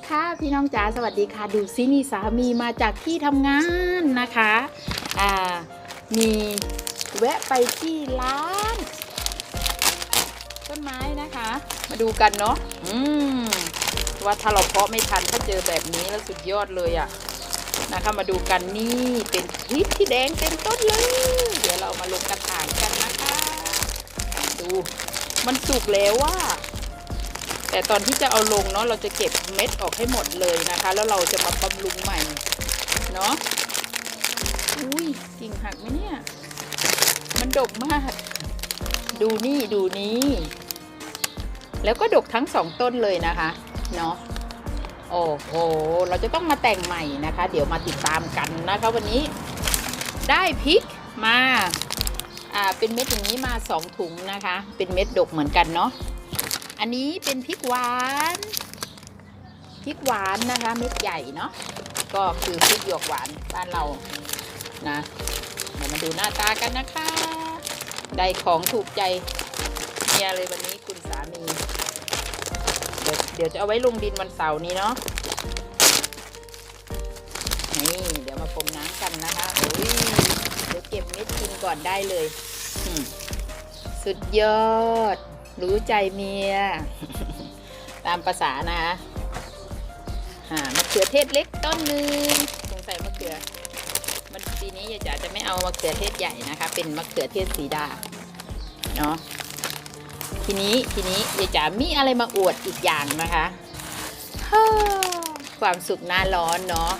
ีค่ะพี่น้องจ๋าสวัสดีค่ะ ดูซินี่สามีมาจากที่ทำงานนะคะอ่ามีแวะไปที่ร้าน ต้นไม้นะคะ มาดูกันเนาะอืมว่าถ้าเราเพาะไม่ทันถ้าเจอแบบนี้แล้วสุดยอดเลยอะนะคะมาดูกันนี่เป็นพริกที่แดงเต็มต้นเลย เดี๋ยวเรามาลงกระถางกันนะคะ ดูมันสุกแล้วว่า แต่ตอนที่จะเอาลงเนาะเราจะเก็บเม็ดออกให้หมดเลยนะคะ แล้วเราจะมาบำรุงใหม่เนาะอุ้ยกิ่งหักไหมเนี่ย มันดกมาก ดูนี่ดูนี่แล้วก็ดกทั้งสองต้นเลยนะคะ เนาะโอ้โห เราจะต้องมาแต่งใหม่นะคะ เดี๋ยวมาติดตามกันนะคะวันนี้ ได้พริกมา อ่า เป็นเม็ดอย่างนี้มาสองถุงนะคะ เป็นเม็ดดกเหมือนกันเนาะ อันนี้เป็นพริกหวานพริกหวานนะคะเม็ดใหญ่เนาะก็คือพริกหยวกหวานบ้านเรานะเดี๋ยวมาดูหน้าตากันนะคะ ได้ของถูกใจเมียเลยวันนี้คุณสามีเดี๋ยวเดี๋ยวจะเอาไว้ลงดินวันเสาร์นี้เนาะนี่เดี๋ยวมาพรมน้ำกันนะคะโอ้ยเดี๋ยวเก็บเม็ดกินก่อนได้เลย สุดยอด รู้ใจเมีย ตามภาษานะคะอ่ามะเขือเทศเล็กต้นหนึ่งสงสัยมะเขือ มันปีนี้ยายจ๋าจะไม่เอามะเขือเทศใหญ่นะคะ เป็นมะเขือเทศสีดาเนาะทีนี้ทีนี้ยายจ๋ามีอะไรมาอวดอีกอย่างนะคะความสุขหน้าร้อนเนาะ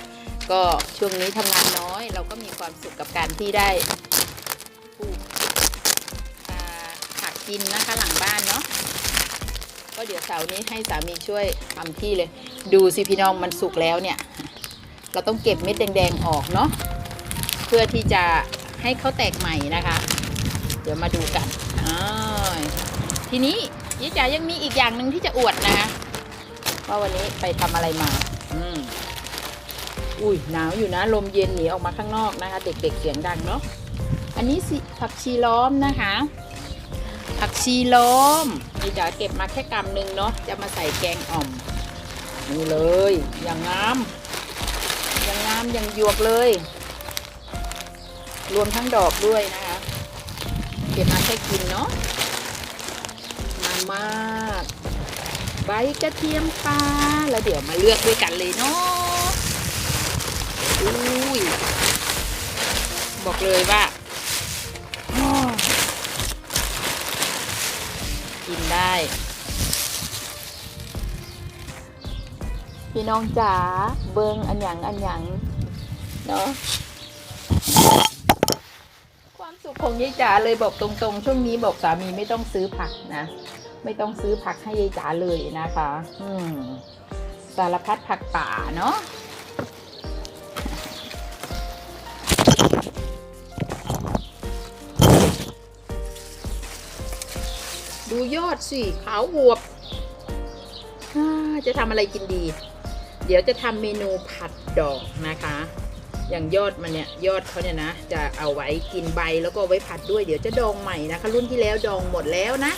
ก็ช่วงนี้ทำงานน้อย เราก็มีความสุขกับการที่ได้ กินนะคะหลังบ้านเนาะก็เดี๋ยวเสาร์นี้ให้สามีช่วยทำที่เลย ดูสิพี่น้องมันสุกแล้วเนี่ย เราต้องเก็บเม็ดแดงๆออกเนาะเพื่อที่จะให้เขาแตกใหม่นะคะ เดี๋ยวมาดูกันอทีนี้ยี่จ๋ายังมีอีกอย่างหนึ่งที่จะอวดนะคะว่าวันนี้ไปทำอะไรมา อืมอุ้ยหนาวอยู่นะลมเย็นหนีออกมาข้างนอกนะคะ เด็กๆเสียงดังเนาะอันนี้ผักชีล้อมนะคะ ผักชีล้อมนี่จ๋าเก็บมาแค่กำหนึ่งเนาะจะมาใส่แกงอ่อมนี่เลย อย่างงาม อย่างงามอย่างหยวกเลย รวมทั้งดอกด้วยนะคะ เก็บมาแค่กินเนาะงามมากใบกระเทียมปลาแล้วเดี๋ยวมาเลือกด้วยกันเลยเนาะอุ้ยบอกเลยว่า กินได้ พี่น้องจ๋าเบิงอันหยังอันหยังเนาะความสุขของยายจ๋าเลยบอกตรงๆ ช่วงนี้บอกสามีไม่ต้องซื้อผักนะ ไม่ต้องซื้อผักให้ยายจ๋าเลยนะคะ อืมสารพัดผักป่าเนาะ ยอดสิขาวอวบจะทำอะไรกินดี เดี๋ยวจะทำเมนูผัดดอกนะคะ อย่างยอดมันเนี่ยยอดเขาเนี่ยนะ จะเอาไว้กินใบแล้วก็ไว้ผัดด้วยเดี๋ยวจะดองใหม่นะคะ รุ่นที่แล้วดองหมดแล้วนะ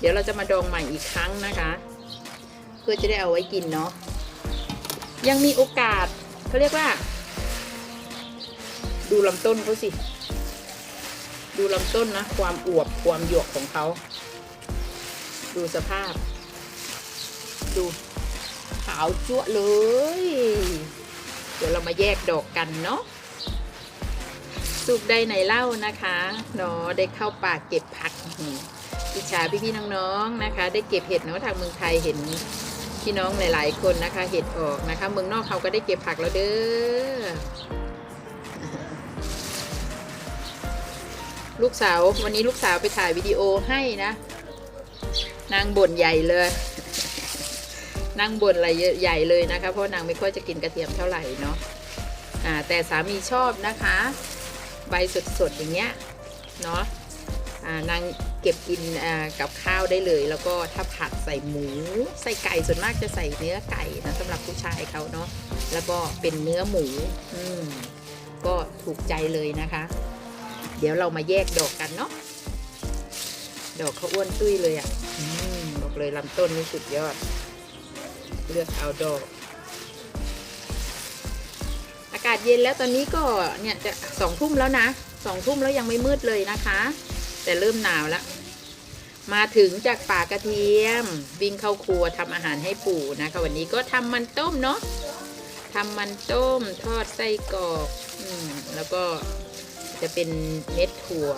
เดี๋ยวเราจะมาดองใหม่อีกครั้งนะคะ เพื่อจะได้เอาไว้กินเนาะยังมีโอกาสเขาเรียกว่า ดูลำต้นเขาสิ ดูลำต้นนะ ความอวบความหยวกของเขา ดูสภาพ ดูขาวจั่วเลย เดี๋ยวเรามาแยกดอกกันเนาะสุกได้ไหนเล่านะคะเนาะได้เข้าป่าเก็บผักอิจฉาพี่ๆน้องๆนะคะ ได้เก็บเห็ดเนาะทางเมืองไทยเห็นพี่น้องหลาย ๆ คนนะคะ เห็ดออกนะคะ เมืองนอกเขาก็ได้เก็บผักแล้วเด้อลูกสาววันนี้ลูกสาวไปถ่ายวิดีโอให้นะ นางบ่นใหญ่เลยนางบ่นอะไรใหญ่เลยนะคะ เพราะนางไม่ค่อยจะกินกระเทียมเท่าไหร่เนาะอ่าแต่สามีชอบนะคะ ใบสดๆอย่างเงี้ยเนาะอ่านางเก็บกินอ่ากับข้าวได้เลย แล้วก็ถ้าผัดใส่หมูใส่ไก่ส่วนมากจะใส่เนื้อไก่นะสำหรับผู้ชายเขาเนาะแล้วก็เป็นเนื้อหมูอืมก็ถูกใจเลยนะคะ เดี๋ยวเรามาแยกดอกกันเนาะดอกเขาอ้วนตุ้ยเลยอะ่ะ บอกเลยลำต้นนี่สุดยอด เลือกเอาดอกอากาศเย็นแล้วตอนนี้ก็เนี่ยจะสองทุ่มแล้วนะสองทุ่มแล้วยังไม่มืดเลยนะคะ แต่เริ่มหนาวแล้วมาถึงจากป่ากระเทียม วิ่งเข้าครัวทำอาหารให้ปู่นะคะ วันนี้ก็ทำมันต้มเนาะทำมันต้มทอดไส้กรอกอืมแล้วก็จะเป็นเม็ดถั่ว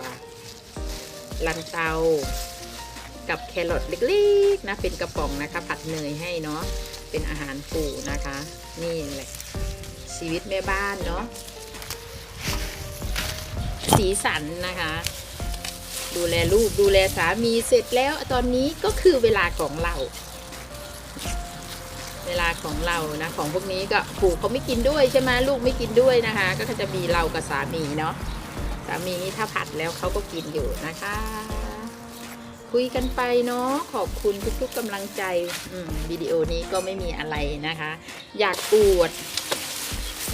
ลันเตา กับแครอทเล็กๆนะเป็นกระป๋องนะคะ ผัดเนยให้เนาะเป็นอาหารปู่นะคะ นี่แหละชีวิตแม่บ้านเนาะสีสันนะคะ ดูแลลูกดูแลสามีเสร็จแล้วตอนนี้ก็คือเวลาของเรา เวลาของเรานะ ของพวกนี้ก็ปู่เขาไม่กินด้วยใช่ไหมลูกไม่กินด้วยนะคะ ก็จะมีเรากับสามีเนาะสามีนี่ถ้าผัดแล้วเขาก็กินอยู่นะคะ คุยกันไปเนาะขอบคุณทุกๆกำลังใจวิดีโอนี้ก็ไม่มีอะไรนะคะ อยากอวด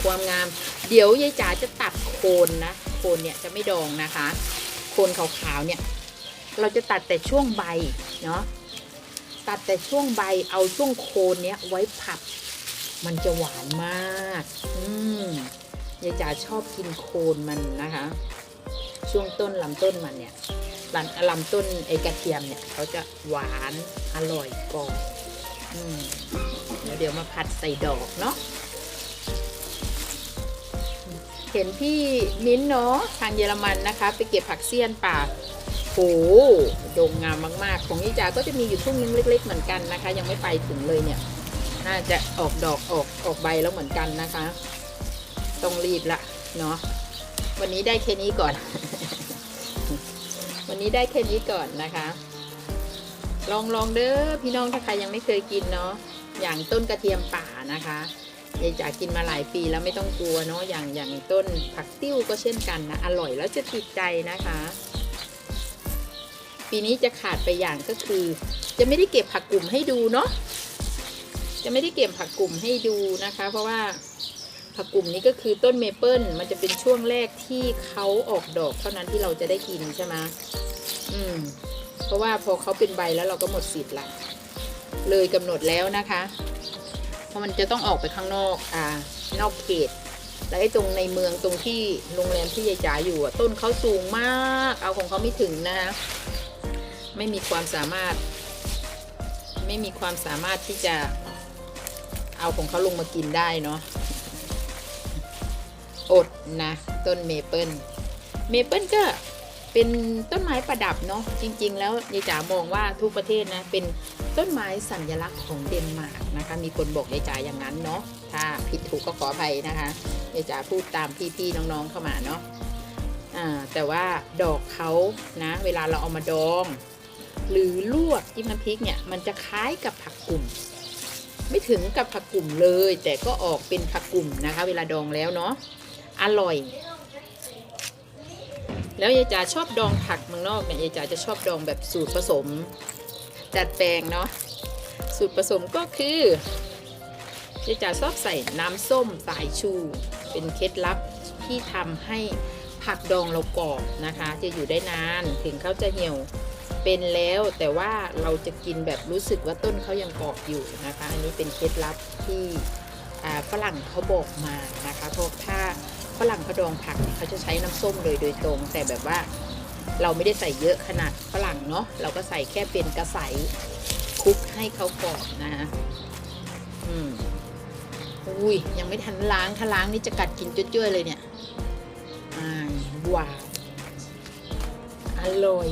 ความงาม เดี๋ยวยายจ๋าจะตัดโคนนะ โคนเนี่ยจะไม่ดองนะคะ โคนขาวๆเนี่ย เราจะตัดแต่ช่วงใบเนาะตัดแต่ช่วงใบเอาช่วงโคนเนี้ยไว้ผัด มันจะหวานมาก อืมยายจ๋าชอบกินโคนมันนะคะ ช่วงต้นลำต้นมันเนี่ย ลำลำต้นไอกระเทียมเนี่ยเขาจะหวานอร่อยกรอบอืมเดี๋ยวเดี๋ยวมาผัดใส่ดอกเนาะเห็นพี่มิ้นเนาะทางเยอรมันนะคะ ไปเก็บผักเสี้ยนป่าโหโด่งงามมาก ๆ ของนิจาก็จะมีอยู่ทุ่งนึงเล็ก ๆ เหมือนกันนะคะ ยังไม่ไปถึงเลยเนี่ย น่าจะออกดอกออกออกใบแล้วเหมือนกันนะคะ ต้องรีบละเนาะวันนี้ได้แค่นี้ก่อน นนี้ได้แค่นี้ก่อนนะคะ ลองลองเด้อพี่น้องถ้าใครยังไม่เคยกินเนาะอย่างต้นกระเทียมป่านะคะยายจ๋ากินมาหลายปีแล้วไม่ต้องกลัวเนาะอย่างอย่างต้นผักติ้วก็เช่นกันนะอร่อยแล้วจะติดใจนะคะ ปีนี้จะขาดไปอย่างก็คือ จะไม่ได้เก็บผักกลุ่มให้ดูเนาะจะไม่ได้เก็บผักกลุ่มให้ดูนะคะ เพราะว่าผักกลุ่มนี้ก็คือต้นเมเปิลมันจะเป็นช่วงแรกที่เขาออกดอกเท่านั้นที่เราจะได้กินใช่ไหม อืม เพราะว่าพอเขาเป็นใบแล้วเราก็หมดสิทธิ์ละ เลยกำหนดแล้วนะคะ เพราะมันจะต้องออกไปข้างนอก อ่า นอกเขต แล้วไอ้ตรงในเมืองตรงที่โรงแรมที่ยายจ๋าอยู่อะต้นเขาสูงมาก เอาของเขาไม่ถึงนะคะไม่มีความสามารถ ไม่มีความสามารถที่จะเอาของเขาลงมากินได้เนาะ อดนะ ต้นเมเปิล เมเปิลก็ เป็นต้นไม้ประดับเนาะจริง ๆ แล้วยายจ๋ามองว่าทุกประเทศนะเป็นต้นไม้สัญลักษณ์ของเดนมาร์กนะคะ มีคนบอกยายจ๋าอย่างนั้นเนาะถ้าผิดถูกก็ขออภัยนะคะยายจ๋าพูดตามพี่ๆน้องๆเข้ามาเนาะแต่ว่าดอกเขานะ เวลาเราเอามาดอง หรือลวกจิ้มน้ำพริกเนี่ยมันจะคล้ายกับผักกลุ่ม ไม่ถึงกับผักกลุ่มเลย แต่ก็ออกเป็นผักกลุ่มนะคะ เวลาดองแล้วเนาะอร่อย แล้วยายจ๋าชอบดองผักเมืองนอกเนี่ยยายจ๋าจะชอบดองแบบสูตรผสม จัดแปลงเนาะสูตรผสมก็คือยายจ๋าชอบใส่น้ำส้มสายชู เป็นเคล็ดลับที่ทำให้ผักดองเรากรอบนะคะ จะอยู่ได้นานถึงเขาจะเหี่ยวเป็นแล้วแต่ว่าเราจะกินแบบรู้สึกว่าต้นเขายังกรอบอยู่นะคะ อันนี้เป็นเคล็ดลับที่ฝรั่งเขาบอกมานะคะเพราะถ้า ฝรั่งเขาดองผักเนี่ยเขาจะใช้น้ำส้มเลยโดยตรง แต่แบบว่าเราไม่ได้ใส่เยอะขนาดฝรั่งเนาะเราก็ใส่แค่เป็นกระใสคลุกให้เขากรอบนะฮะอืมอุ้ยยังไม่ทันล้างถ้าล้างนี่จะกัดกินจ้วยๆเลยเนี่ยอ่าว้าวอร่อย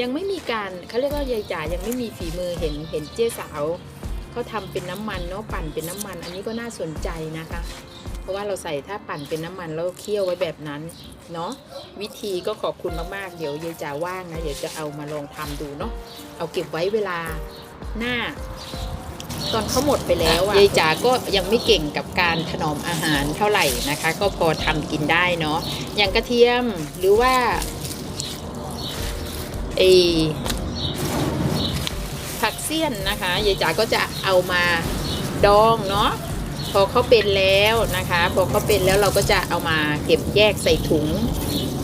ยังไม่มีการเขาเรียกว่ายายจ๋ายังไม่มีฝีมือเห็นเห็นเจ๊สาว เขาทำเป็นน้ำมันเนาะปั่นเป็นน้ำมัน อันนี้ก็น่าสนใจนะคะ เพราะว่าเราใส่ถ้าปั่นเป็นน้ำมันแล้วเคี่ยวไว้แบบนั้นเนาะวิธีก็ขอบคุณมากๆ เดี๋ยวยายจ๋าว่างนะเดี๋ยวจะเอามาลองทำดูเนาะเอาเก็บไว้เวลาหน้า ตอนเขาหมดไปแล้วอะยายจ๋าก็ยังไม่เก่งกับการถนอมอาหารเท่าไหร่นะคะ ก็พอทำกินได้เนาะอย่างกระเทียมหรือว่าไอ ผักเสี้ยนนะคะยายจ๋าก็จะเอามาดองเนาะพอเขาเป็นแล้วนะคะ พอเขาเป็นแล้วเราก็จะเอามาเก็บแยกใส่ถุง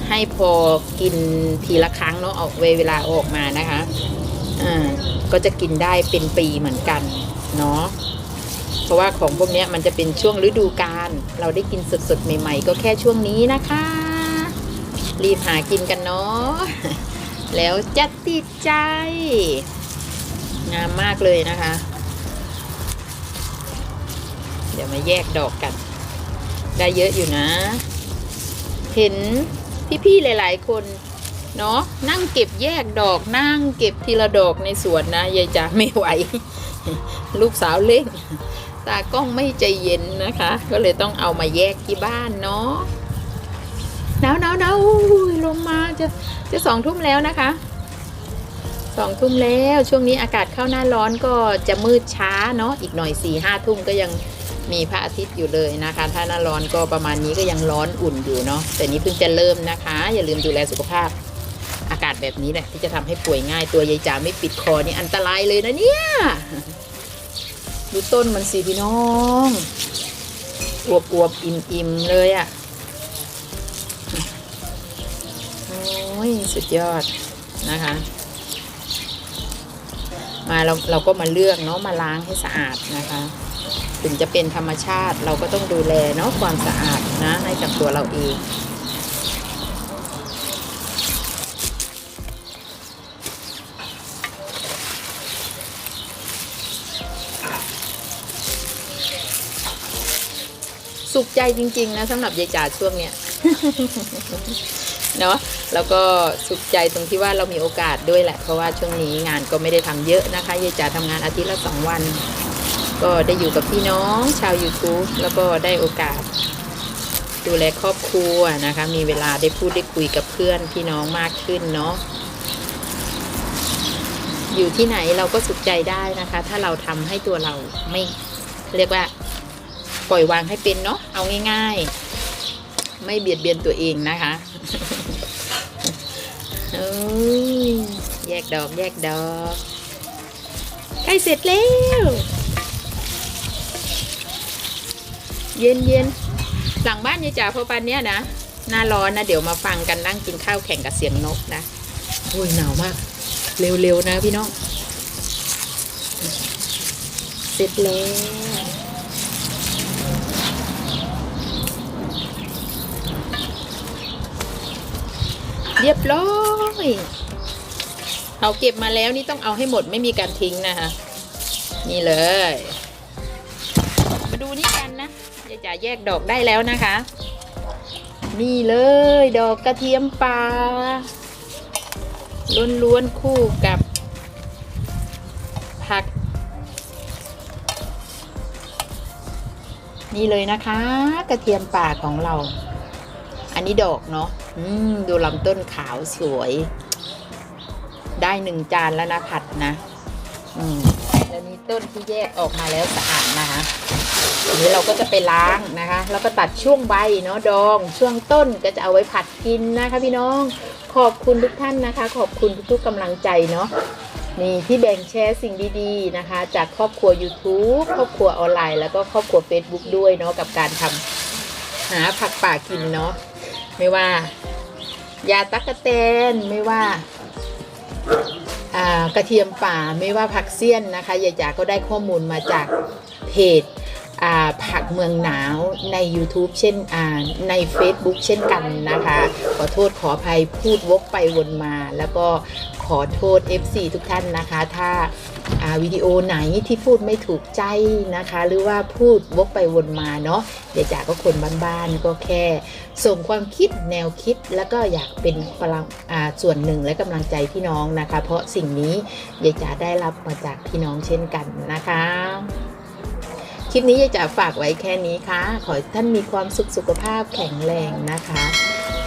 ให้พอกินทีละครั้งเนาะเอาไว้เวลาออกมานะคะอ่าก็จะกินได้เป็นปีเหมือนกันเนาะเพราะว่าของพวกนี้มันจะเป็นช่วงฤดูกาลเราได้กินสดๆใหม่ ๆ ก็แค่ช่วงนี้นะคะ รีบหากินกันเนาะแล้วจะติดใจ งามมากเลยนะคะ เดี๋ยวมาแยกดอกกัน ได้เยอะอยู่นะ เห็นพี่ๆหลาย ๆ คนเนาะนั่งเก็บแยกดอกนั่งเก็บทีละดอกในสวนนะยายจ๋าไม่ไหว ลูกสาวเล่งตากล้องไม่ใจเย็นนะคะ ก็เลยต้องเอามาแยกที่บ้านเนาะหนาวหนาวหนาวอุ้ยลงมาจะจะสองทุ่มแล้วนะคะ สองทุ่มแล้วช่วงนี้อากาศเข้าหน้าร้อนก็จะมืดช้าเนาะอีกหน่อยสี่ห้าทุ่มก็ยังมีพระอาทิตย์อยู่เลยนะคะ ถ้าหน้าร้อนก็ประมาณนี้ก็ยังร้อนอุ่นอยู่เนาะแต่นี้เพิ่งจะเริ่มนะคะ อย่าลืมดูแลสุขภาพ อากาศแบบนี้แหละที่จะทำให้ป่วยง่ายตัวยายจ๋าไม่ปิดคอนี่อันตรายเลยนะเนี่ยดูต้นมันสิพี่น้องอวบอวบๆอิ่มอิ่มๆเลยอะ่ะโอ้ยสุดยอดนะคะ มาเราเราก็มาเลือกเนาะมาล้างให้สะอาดนะคะ ถึงจะเป็นธรรมชาติเราก็ต้องดูแลเนาะความสะอาดนะให้กับตัวเราเองสุขใจจริง ๆ นะสำหรับยายจ๋าช่วงเนี้ย เนาะแล้วก็สุขใจตรงที่ว่าเรามีโอกาสด้วยแหละ เพราะว่าช่วงนี้งานก็ไม่ได้ทำเยอะนะคะยายจ๋าทำงานอาทิตย์ละสองวัน ก็ได้อยู่กับพี่น้องชาว YouTube แล้วก็ได้โอกาส ดูแลครอบครัวนะคะ มีเวลาได้พูดได้คุยกับเพื่อนพี่น้องมากขึ้นเนาะอยู่ที่ไหนเราก็สุขใจได้นะคะ ถ้าเราทำให้ตัวเราไม่เรียกว่า ปล่อยวางให้เป็นเนาะเอาง่าย ๆ ไม่เบียดเบียนตัวเองนะคะ เอ้ยแยกดอกแยกดอกใกล้เสร็จแล้ว เย็นเย็นหลังบ้านยายจ๋าพอปันเนี้ยนะหน้าร้อนนะ เดี๋ยวมาฟังกันนั่งกินข้าวแข่งกับเสียงนกนะโอ้ยหนาวมาก เร็วๆนะพี่น้อง เสร็จแล้ว เรียบร้อยเราเก็บมาแล้วนี่ต้องเอาให้หมดไม่มีการทิ้งนะคะนี่เลย มาดูนี่กันนะยายจ๋าแยกดอกได้แล้วนะคะ นี่เลยดอกกระเทียมป่าล้วนๆคู่กับ ผัก นี่เลยนะคะ กระเทียมป่าของเรา อันนี้ดอกเนาะดูลำต้นขาวสวย ได้หนึ่งจานแล้วนะผัดนะ อืมแล้วนี่ต้นที่แยกออกมาแล้วสะอาดนะคะทีนี้เราก็จะไปล้างนะคะ แล้วก็ตัดช่วงใบเนาะดอง ช่วงต้นก็จะเอาไว้ผัดกินนะคะพี่น้อง ขอบคุณทุกท่านนะคะ ขอบคุณทุกๆกำลังใจเนาะนี่ที่แบ่งแชร์สิ่งดีๆนะคะ จากครอบครัว YouTube ครอบครัวออนไลน์แล้วก็ครอบครัว Facebook ด้วยเนาะกับการทำหาผักป่ากินเนาะ ไม่ว่า ยาตักกะเตนไม่ว่ากระเทียมป่าไม่ว่าผักเสี้ยนนะคะยายจ๋าก็ได้ข้อมูลมาจากเพจผักเมืองหนาวใน YouTube เช่นใน Facebook เช่นกันนะคะ ขอโทษขออภัยพูดวกไปวนมา แล้วก็ ขอโทษ FC ทุกท่านนะคะ ถ้าาวิดีโอไหนที่พูดไม่ถูกใจนะคะ หรือว่าพูดวกไปวนมาเนาะเดี๋ยวจ๋าก็คนบ้านๆก็แค่ ส่งความคิดแนวคิดแล้วก็อยากเป็นพลังส่วนหนึ่งและกำลังใจพี่น้องนะคะ เพราะสิ่งนี้ยายวจ๋าได้รับมาจากพี่น้องเช่นกันนะคะคลิปนี้ยายจ๋าฝากไว้แค่นี้ค่ะ ขอท่านมีความสุขสุขภาพแข็งแรงนะคะ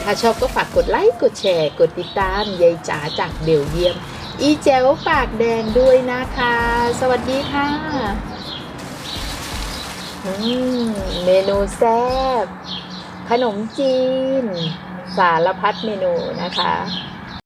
ถ้าชอบก็ฝากกดไลค์กดแชร์ กดติดตามยายจ๋าจากเบลเยียม อีแจลปากแดงด้วยนะคะ สวัสดีค่ะมเมนูแซ่บขนมจีน สารพัดเมนูนะคะ